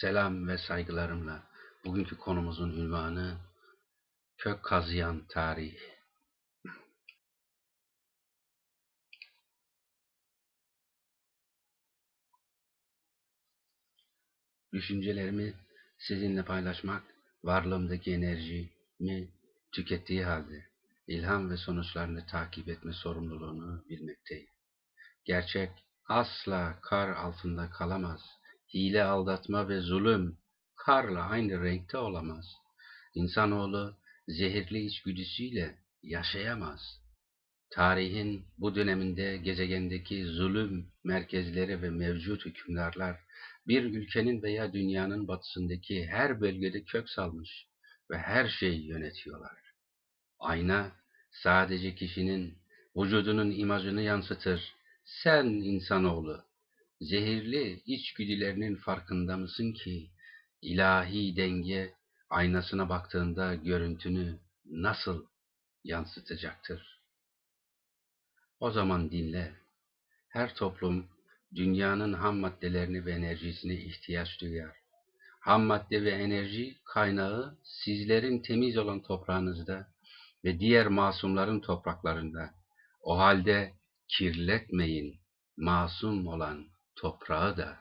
Selam ve saygılarımla bugünkü konumuzun ünvanı Kök Kazıyan Tarih. Düşüncelerimi sizinle paylaşmak, varlığımdaki enerjimi tükettiği halde ilham ve sonuçlarını takip etme sorumluluğunu bilmekteyim. Gerçek asla kar altında kalamaz. Hile, aldatma ve zulüm karla aynı renkte olamaz. İnsanoğlu zehirli içgüdüsüyle yaşayamaz. Tarihin bu döneminde gezegendeki zulüm merkezleri ve mevcut hükümdarlar bir ülkenin veya dünyanın batısındaki her bölgede kök salmış ve her şeyi yönetiyorlar. Ayna sadece kişinin vücudunun imajını yansıtır. Sen insanoğlu, zehirli içgüdülerinin farkında mısın ki ilahi denge aynasına baktığında görüntünü nasıl yansıtacaktır? O zaman dinle. Her toplum dünyanın ham maddelerini ve enerjisine ihtiyaç duyar. Ham madde ve enerji kaynağı sizlerin temiz olan toprağınızda ve diğer masumların topraklarında. O halde kirletmeyin masum olan toprağı da.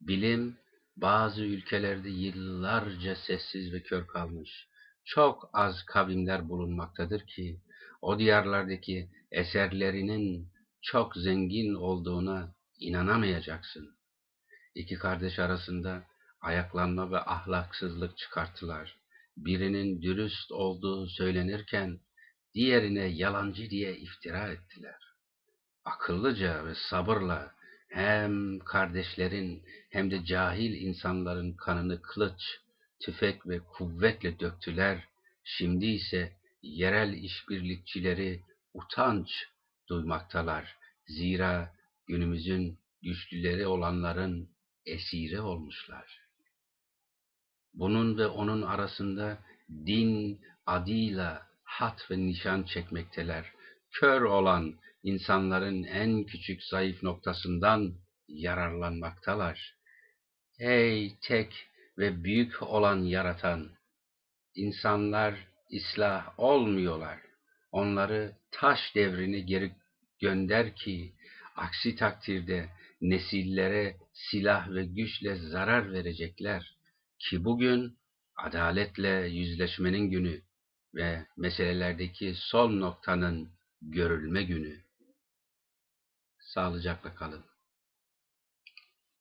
Bilim bazı ülkelerde yıllarca sessiz ve kör kalmış. Çok az kavimler bulunmaktadır ki o diyarlardaki eserlerinin çok zengin olduğuna inanamayacaksın. İki kardeş arasında ayaklanma ve ahlaksızlık çıkarttılar. Birinin dürüst olduğu söylenirken diğerine yalancı diye iftira ettiler. Akıllıca ve sabırla hem kardeşlerin hem de cahil insanların kanını kılıç, tüfek ve kuvvetle döktüler. Şimdi ise yerel işbirlikçileri utanç duymaktalar. Zira günümüzün güçlüleri olanların esiri olmuşlar. Bunun ve onun arasında din adıyla hat ve nişan çekmekteler. Kör olan insanların en küçük zayıf noktasından yararlanmaktalar. Ey tek ve büyük olan yaratan! İnsanlar ıslah olmuyorlar. Onları taş devrine geri gönder ki, aksi takdirde nesillere silah ve güçle zarar verecekler ki bugün adaletle yüzleşmenin günü ve meselelerdeki son noktanın görülme günü. Sağlıcakla kalın.